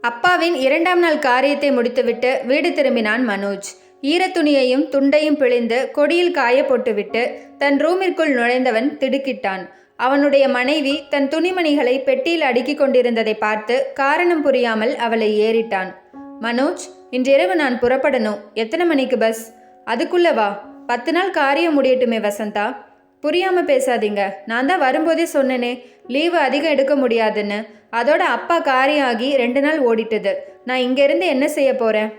அப்பாவின் இரண்டாம் நாள் காரியத்தை முடித்துவிட்டு வீடு திரும்பினான் மனோஜ். ஈரத்துணியையும் துண்டையும் பிழிந்து கொடியில் காய போட்டுவிட்டு தன் ரூமிற்குள் நுழைந்தவன் திடுக்கிட்டான். அவனுடைய மனைவி தன் துணிமணிகளை பெட்டியில் அடுக்கிக் கொண்டிருந்ததை பார்த்து காரணம் புரியாமல் அவளை ஏறிட்டான். மனோஜ் இன்றிரவு நான் புறப்படணும். எத்தனை மணிக்கு பஸ்? அதுக்குள்ள வா. பத்து நாள் காரியம் முடியட்டுமே வசந்தா. புரியாம பேசாதீங்க. நான் தான் வரும்போதே சொன்னேனே. லீவு அதிகம் எடுக்க முடியாதுன்னு. அதோட அப்பா காரியம் ஆகி ரெண்டு நாள் ஓடிட்டது. நான் இங்கேருந்து என்ன செய்ய போகிறேன்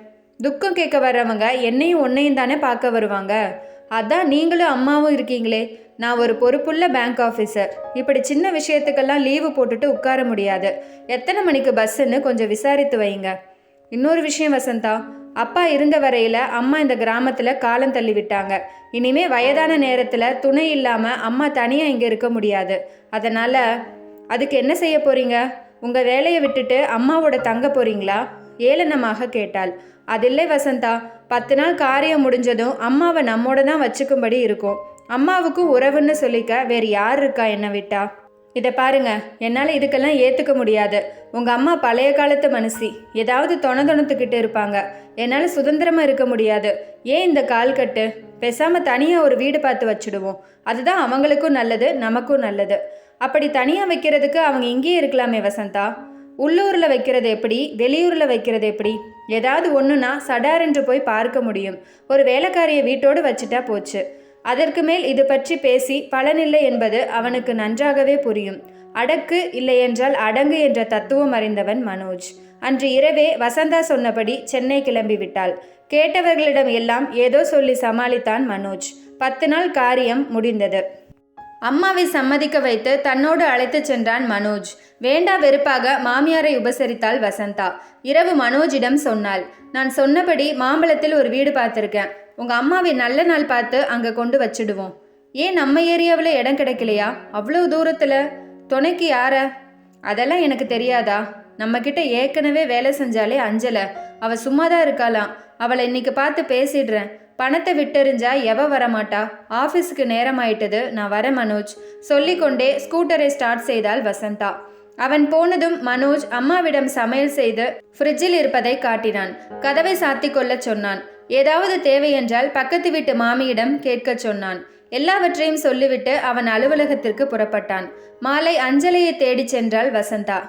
துக்கம் கேட்க வர்றவங்க என்னையும் உன்னையும் தானே பார்க்க வருவாங்க? அதான் நீங்களும் அம்மாவும் இருக்கீங்களே. நான் ஒரு பொறுப்புள்ள பேங்க் ஆஃபீஸர் இப்படி சின்ன விஷயத்துக்கெல்லாம் லீவு போட்டுட்டு உட்கார முடியாது. எத்தனை மணிக்கு பஸ்ஸுன்னு கொஞ்சம் விசாரித்து வைங்க. இன்னொரு விஷயம் வசந்தா அப்பா இருந்த வரையில் அம்மா இந்த கிராமத்தில் காலம் தள்ளி விட்டாங்க. இனிமே வயதான நேரத்தில் துணை இல்லாமல் அம்மா தனியாக இங்கே இருக்க முடியாது. அதனால் அதுக்கு என்ன செய்ய போறீங்க? உங்கள் வேலையை விட்டுட்டு அம்மாவோட தங்க போறீங்களா? ஏளனமாக கேட்டாள். அதில்லை வசந்தா. பத்து நாள் காரியம் முடிஞ்சதும் அம்மாவை நம்மோட தான் வச்சுக்கும்படி இருக்கும். அம்மாவுக்கும் உறவுன்னு சொல்லிக்க வேறு யார் இருக்கா என்னை விட்டா? இதை பாருங்க. என்னால் இதுக்கெல்லாம் ஏற்றுக்க முடியாது. உங்கள் அம்மா பழைய காலத்து மனுஷி ஏதாவது தொண தொணத்துக்கிட்டு இருப்பாங்க. என்னால் சுதந்திரமாக இருக்க முடியாது. ஏன் இந்த கால் கட்டு? பேசாமல் தனியாக ஒரு வீடு பார்த்து வச்சுடுவோம். அதுதான் அவங்களுக்கும் நல்லது நமக்கும் நல்லது. அப்படி தனியாக வைக்கிறதுக்கு அவங்க இங்கேயே இருக்கலாமே வசந்தா. உள்ளூரில் வைக்கிறது எப்படி? வெளியூரில் வைக்கிறது எப்படி? ஏதாவது ஒன்றுனா சடாரென்று போய் பார்க்க முடியும். ஒரு வேலைக்காரியை வீட்டோடு வச்சுட்டா போச்சு. அதற்கு மேல் இது பற்றி பேசி பலனில்லை என்பது அவனுக்கு நன்றாகவே புரியும். அடக்கு இல்லையென்றால் அடங்கு என்ற தத்துவம் அறிந்தவன் மனோஜ். அன்று இரவே வசந்தா சொன்னபடி சென்னை கிளம்பி விட்டாள். கேட்டவர்களிடம் எல்லாம் ஏதோ சொல்லி சமாளித்தான் மனோஜ். பத்து நாள் காரியம் முடிந்தது. அம்மாவை சம்மதிக்க வைத்து தன்னோடு அழைத்துச் சென்றான் மனோஜ். வேண்டா வெறுப்பாக மாமியாரை உபசரித்தாள் வசந்தா. இரவு மனோஜிடம் சொன்னாள் நான் சொன்னபடி மாம்பழத்தில் ஒரு வீடு பார்த்துருக்கேன். உங்க அம்மாவை நல்ல நாள் பார்த்து அங்க கொண்டு வச்சிடுவோம். ஏன் நம்ம ஏரியாவில் இடம் கிடைக்கலையா? அவ்வளோ தூரத்தில்? துணைக்கு யார? அதெல்லாம் எனக்கு தெரியாதா? நம்மக்கிட்ட ஏற்கனவே வேலை செஞ்சாலே அஞ்சலை. அவள் சும்மா தான் இருக்காளாம். அவளை இன்னைக்கு பார்த்து பேசிடுறேன். பணத்தை விட்டெறிஞ்சா எவ வரமாட்டா? ஆஃபீஸுக்கு நேரம் ஆயிட்டது நான் வரேன் மனோஜ். சொல்லிக்கொண்டே ஸ்கூட்டரை ஸ்டார்ட் செய்தாள் வசந்தா. அவன் போனதும் மனோஜ் அம்மாவிடம் சமையல் செய்து ஃப்ரிட்ஜில் இருப்பதை காட்டினான். கதவை சாத்திக் கொள்ளச் சொன்னான். ஏதாவது தேவை என்றால் பக்கத்து வீட்டு மாமியிடம் கேட்கச் சொன்னான். எல்லாவற்றையும் சொல்லிவிட்டு அவன் அலுவலகத்திற்கு புறப்பட்டான். மாலை அஞ்சலியை தேடிச் சென்றாள் வசந்தா.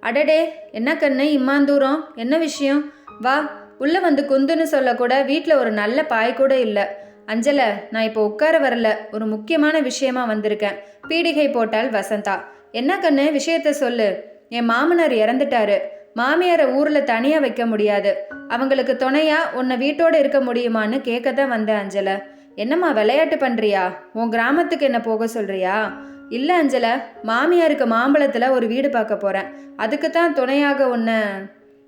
அடடே என்ன கண்ணு இம்மாந்தூரம்? என்ன விஷயம்? வா உள்ளே வந்து குந்துன்னு சொல்லக்கூட வீட்டில் ஒரு நல்ல பாய் கூட இல்லை. அஞ்சல நான் இப்போ உட்கார வரல. ஒரு முக்கியமான விஷயமா வந்திருக்கேன். பீடிகை போட்டால் வசந்தா. என்ன கண்ணு விஷயத்த சொல்லு. என் மாமனார் இறந்துட்டாரு. மாமியாரை ஊரில் தனியாக வைக்க முடியாது. அவங்களுக்கு துணையா உன்னை வீட்டோடு இருக்க முடியுமான்னு கேட்க தான் வந்தேன் அஞ்சல. என்னம்மா விளையாட்டு பண்ணுறியா உன் கிராமத்துக்கு என்ன போக சொல்கிறியா இல்லை அஞ்சல. மாமியாருக்கு மாம்பழத்தில் ஒரு வீடு பார்க்க போகிறேன் அதுக்கு தான் துணையாக உன்னை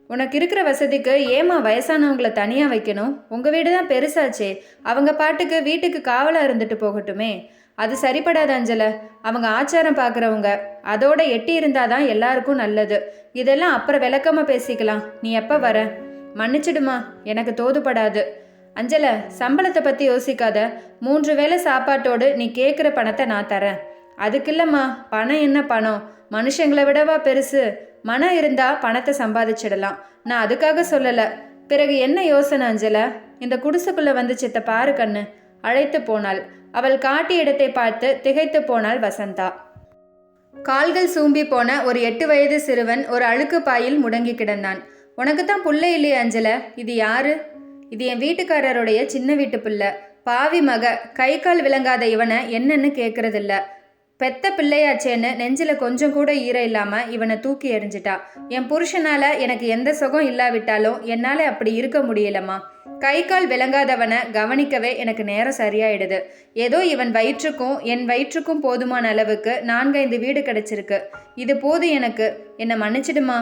உனக்கு இருக்கிற வசதிக்கு ஏமா வயசானவங்கள தனியாக வைக்கணும்? உங்கள் வீடு தான் பெருசாச்சே. அவங்க பாட்டுக்கு வீட்டுக்கு காவலாக இருந்துட்டு போகட்டுமே. அது சரிப்படாத அஞ்சல. அவங்க ஆச்சாரம் பார்க்குறவங்க அதோட எட்டி இருந்தால் தான் எல்லாருக்கும் நல்லது. இதெல்லாம் அப்புறம் விளக்கமாக பேசிக்கலாம். நீ எப்போ வர? மன்னிச்சிடுமா. எனக்கு தோதுபடாது. அஞ்சல சம்பளத்தை பற்றி யோசிக்காத. மூன்று வேளை சாப்பாட்டோடு நீ கேட்குற பணத்தை நான் தரேன். அதுக்கு இல்லைம்மா பணம் என்ன பணம்? மனுஷங்களை விடவா பெருசு? மனம் இருந்தா பணத்தை சம்பாதிச்சிடலாம். நான் அதுக்காக சொல்லலை. பிறகு என்ன யோசனை அஞ்சல? இந்த குடிசுக்குள்ளே வந்து சித்த பாரு கண்ணு. அழைத்து போனாள். அவள் காட்டிய இடத்தை பார்த்து திகைத்து போனாள் வசந்தா. கால்கள் சூம்பி போன ஒரு எட்டு வயது சிறுவன் ஒரு அழுக்கு பாயில் முடங்கி கிடந்தான். உனக்கு தான் புள்ள இல்லையே அஞ்சல? இது யாரு? இது என் வீட்டுக்காரருடைய சின்ன வீட்டு பிள்ளை. பாவி மக கை கால் விளங்காத இவனை என்னன்னு கேட்கறதில்ல பெத்த பிள்ளையாச்சேன்னு நெஞ்சில் கொஞ்சம் கூட ஈரம் இல்லாமல் இவனை தூக்கி எறிஞ்சிட்டா. என் புருஷனால் எனக்கு எந்த சுகம் இல்லாவிட்டாலும் என்னால் அப்படி இருக்க முடியலம்மா. கை கால் விளங்காதவனை கவனிக்கவே எனக்கு நேரம் சரியாயிடுது. ஏதோ இவன் வயிற்றுக்கும் என் வயிற்றுக்கும் போதுமான அளவுக்கு நான்கைந்து வீடு கிடைச்சிருக்கு. இது போது எனக்கு என்னை மன்னிச்சிடுமா?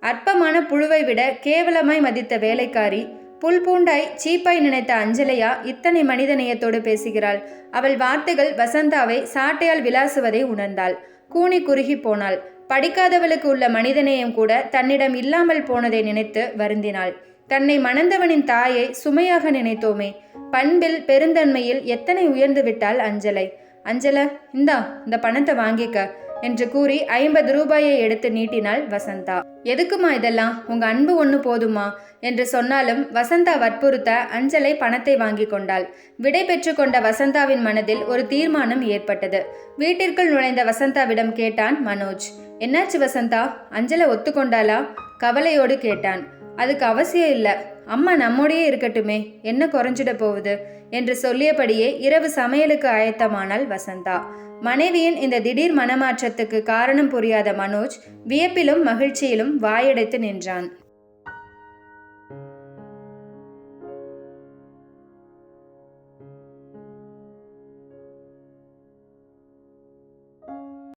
அற்பமான புழுவை விட கேவலமாய் மதித்த வேலைக்காரி புல் பூண்டாய் சீப்பாய் நினைத்த அஞ்சலையா இத்தனை மனித நேயத்தோடு பேசுகிறாள். அவள் வார்த்தைகள் வசந்தாவை சாட்டையால் விளாசுவதை உணர்ந்தாள். கூனி குறுகி போனாள். படிக்காதவளுக்கு உள்ள மனிதநேயம் கூட தன்னிடம் இல்லாமல் போனதை நினைத்து வருந்தினாள். தன்னை மணந்தவனின் தாயை சுமையாக நினைத்தோமே. பண்பில் பெருந்தன்மையில் எத்தனை உயர்ந்து விட்டாள் அஞ்சலை. அஞ்சல இந்தா இந்த பணத்தை வாங்கிக்க. என்று கூறி ஐம்பது ரூபாயை எடுத்து நீட்டினாள் வசந்தா. எதுக்குமா இதெல்லாம்? உங்க அன்பு ஒன்று போதுமா? என்று சொன்னாலும் வசந்தா வற்புறுத்த அஞ்சலை பணத்தை வாங்கி கொண்டாள். விடை பெற்றுக்கொண்ட வசந்தாவின் மனதில் ஒரு தீர்மானம் ஏற்பட்டது. வீட்டிற்குள் நுழைந்த வசந்தாவிடம் கேட்டான் மனோஜ். என்னாச்சு வசந்தா? அஞ்சலை ஒத்துக்கொண்டாளா? கவலையோடு கேட்டான். அதுக்கு அவசியம் இல்லை. அம்மா நம்மோடையே இருக்கட்டுமே என்ன குறைஞ்சிட போகுது? என்று சொல்லியபடியே இரவு சமையலுக்கு ஆயத்தமானாள் வசந்தா. மனைவியின் இந்த திடீர் மனமாற்றத்துக்கு காரணம் புரியாத மனோஜ் வியப்பிலும் மகிழ்ச்சியிலும் வாயடைத்து நின்றான்.